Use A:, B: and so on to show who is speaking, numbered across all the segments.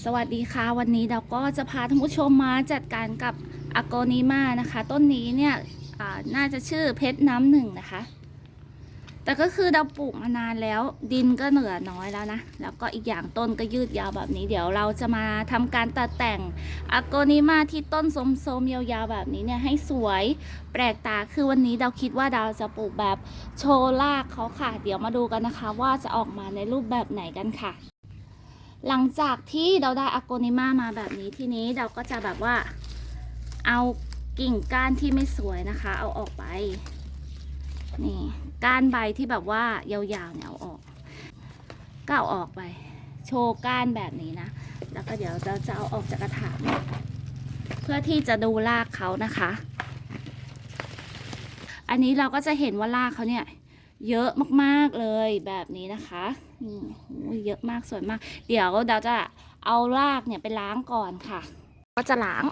A: สวัสดีค่ะ วันนี้เราก็จะพาท่านผู้ชมมาจัดการกับอโกนิมานะคะ ต้นนี้เนี่ยน่าจะชื่อเพชรน้ำหนึ่งนะคะ แต่ก็คือเราปลูกมานานแล้ว ดินก็เหนือน้อยแล้วนะ แล้วก็อีกอย่างต้นก็ยืดยาวแบบนี้ เดี๋ยวเราจะมาทำการตัดแต่งอโกนิมาที่ต้นสมๆยาวๆแบบนี้เนี่ยให้สวยแปลกตาคือวันนี้เราคิดว่าเราจะปลูกแบบโชว์รากเขาค่ะ เดี๋ยวมาดูกันนะคะ ว่าจะออกมาในรูปแบบไหนกันค่ะ หลังจากที่เราได้อโกนิมามาแบบนี้ทีนี้เราก็จะแบบว่าเอากิ่งก้านที่ไม่สวยนะคะ เอาออกไป นี่ก้านใบที่แบบว่ายาวๆเนี่ยเอาออกก็เอาออกไป โชว์ก้านแบบนี้นะ แล้วก็เดี๋ยวเราจะเอาออกจากกระถางเพื่อที่จะดูรากเขานะคะ อันนี้เราก็จะเห็นว่า รากเขาเนี่ย เยอะมากๆเลยแบบนี้นะคะอืมโอ้ยเยอะมากสวยมาก เดี๋ยวเราจะเอารากเนี่ยไปล้างก่อนค่ะ ก็จะล้าง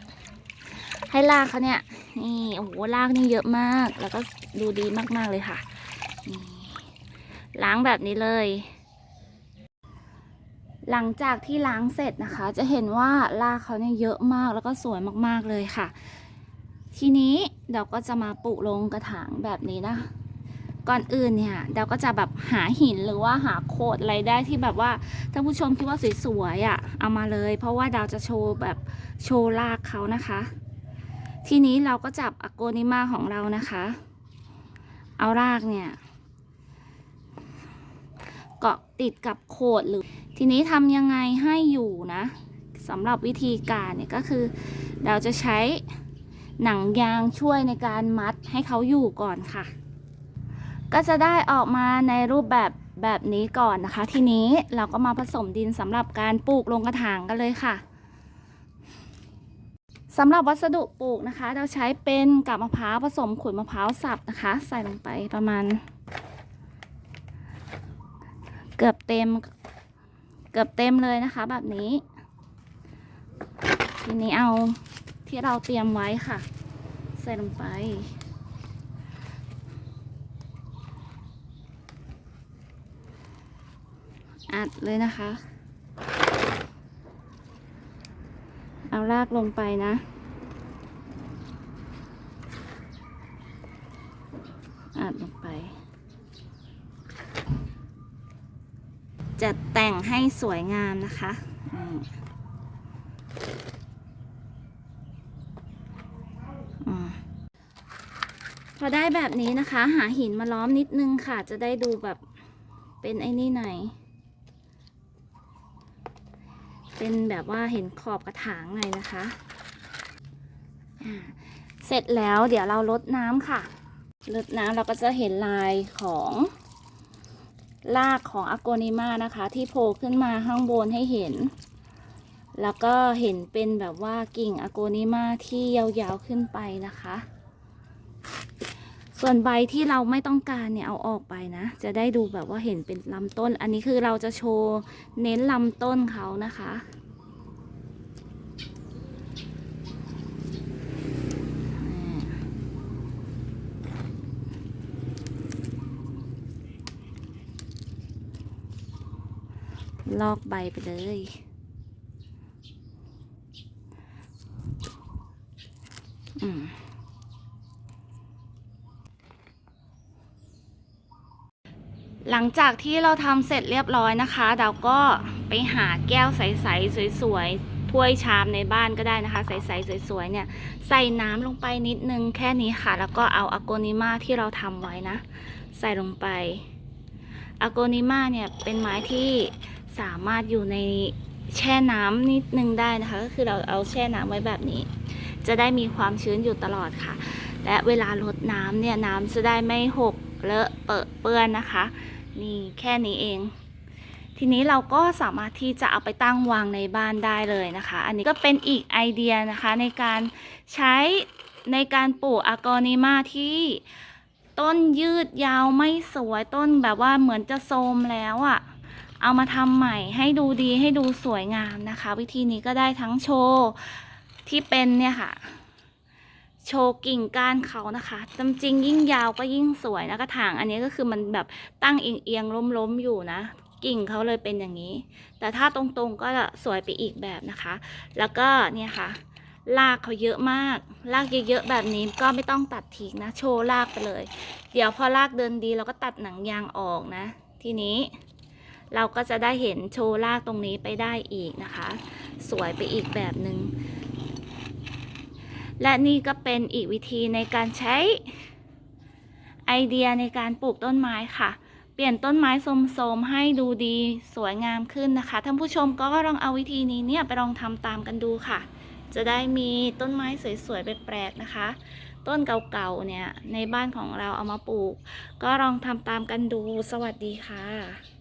A: ให้รากเขาเนี่ยนี่โอ้โหรากนี่เยอะมาก แล้วก็ดูดีมากๆเลยค่ะล้างแบบนี้เลย หลังจากที่ล้างเสร็จนะคะ จะเห็นว่ารากเขาเนี่ยเยอะมากแล้วก็สวยมากๆเลยค่ะ ทีนี้เราก็จะมาปลูกลงกระถางแบบนี้นะ ก่อนอื่นเนี่ยเราก็จะแบบหาหินหรือว่าหาโคดอะไรได้ที่แบบว่าท่านผู้ชมคิดว่าสวยๆอะ่ะเอามาเลย เพราะว่าเราจะโชว์แบบโชว์รากเขานะคะ ทีนี้เราก็จับอโกนิมาของเรานะคะ เอารากเนี่ยเกาะติดกับโคดหรือ ทีนี้ทำยังไงให้อยู่นะสำหรับวิธีการเนี่ยก็คือเราจะใช้หนังยางช่วยในการมัดให้เขาอยู่ก่อนค่ะ ก็จะได้ออกมาในรูปแบบแบบนี้ก่อนนะคะ ทีนี้เราก็มาผสมดินสำหรับการปลูกลงกระถางกันเลยค่ะสำหรับวัสดุปลูกนะคะ เราใช้เป็นกับมะพร้าวผสมขุยมะพร้าวสับนะคะ ใส่ลงไปประมาณ เกือบเต็มเกือบเต็มเลยนะคะ แบบนี้ ทีนี้เอาที่เราเตรียมไว้ค่ะ ใส่ลงไป อัดเลยนะคะ เอารากลงไปนะอัดลงไปจะแต่งให้สวยงามนะคะพอได้แบบนี้นะคะ หาหินมาล้อมนิดนึงค่ะ จะได้ดูแบบเป็นไอ้นี่หน่อย เป็นแบบว่าเห็นขอบกระถางหน่อยนะคะ เสร็จแล้วเดี๋ยวเราลดน้ำค่ะลดน้ำเราก็จะเห็นลายของรากของอะโกนิมานะคะ ที่โผล่ขึ้นมาข้างบนให้เห็น แล้วก็เห็นเป็นแบบว่ากิ่งอะโกนิมาที่ยาวๆขึ้นไปนะคะ ส่วนใบที่เราไม่ต้องการเนี่ยเอาออกไปนะ จะได้ดูแบบว่าเห็นเป็นลำต้น อันนี้คือเราจะโชว์เน้นลำต้นเขานะคะ ลอกใบไปเลยอืม หลังจากที่เราทำเสร็จเรียบร้อยนะคะเราก็ไปหาแก้วใสๆสวยๆถ้วยชามในบ้านก็ได้นะคะ ใสๆสวยๆเนี่ย ใส่น้ำลงไปนิดนึงแค่นี้ค่ะ แล้วก็เอาอะโกนิมาที่เราทำไว้นะ ใส่ลงไปอะโกนิมาเนี่ยเป็นไม้ที่สามารถอยู่ในแช่น้ำนิดนึงได้นะคะ ก็คือเราเอาแช่น้ำไว้แบบนี้ จะได้มีความชื้นอยู่ตลอดค่ะ และเวลาลดน้ำเนี่ยน้ำจะได้ไม่หกเลอะเปื้อนนะคะ นี่แค่นี้เอง ทีนี้เราก็สามารถที่จะเอาไปตั้งวางในบ้านได้เลยนะคะ อันนี้ก็เป็นอีกไอเดียนะคะในการใช้ในการปลูกอากอนิมาที่ต้นยืดยาวไม่สวยต้นแบบว่าเหมือนจะโทรมแล้วอะ่ะ เอามาทำใหม่ให้ดูดีให้ดูสวยงามนะคะ วิธีนี้ก็ได้ทั้งโชว์ที่เป็นเนี่ยค่ะ โชว์กิ่งก้านเขานะคะจำจริงยิ่งยาวก็ยิ่งสวยนะกระถางอันนี้ก็คือมันแบบตั้งเอียงๆล้มๆอยู่นะ กิ่งเขาเลยเป็นอย่างนี้ แต่ถ้าตรงๆก็จะสวยไปอีกแบบนะคะ แล้วก็เนี่ยค่ะรากเขาเยอะมากรากเยอะๆแบบนี้ก็ไม่ต้องตัดทิ้งนะ โชว์รากไปเลย เดี๋ยวพอรากเดินดีเราก็ตัดหนังยางออกนะ ทีนี้ เราก็จะได้เห็นโชว์รากตรงนี้ไปได้อีกนะคะ สวยไปอีกแบบหนึง่ง และนี่ก็เป็นอีกวิธีในการใช้ไอเดียในการปลูกต้นไม้ค่ะ เปลี่ยนต้นไม้โทรมๆให้ดูดีสวยงามขึ้นนะคะ ท่านผู้ชมก็ลองเอาวิธีนี้เนี่ยไปลองทำตามกันดูค่ะ จะได้มีต้นไม้สวยๆแปลกๆนะคะ ต้นเก่าๆเนี่ยในบ้านของเราเอามาปลูก ก็ลองทำตามกันดู สวัสดีค่ะ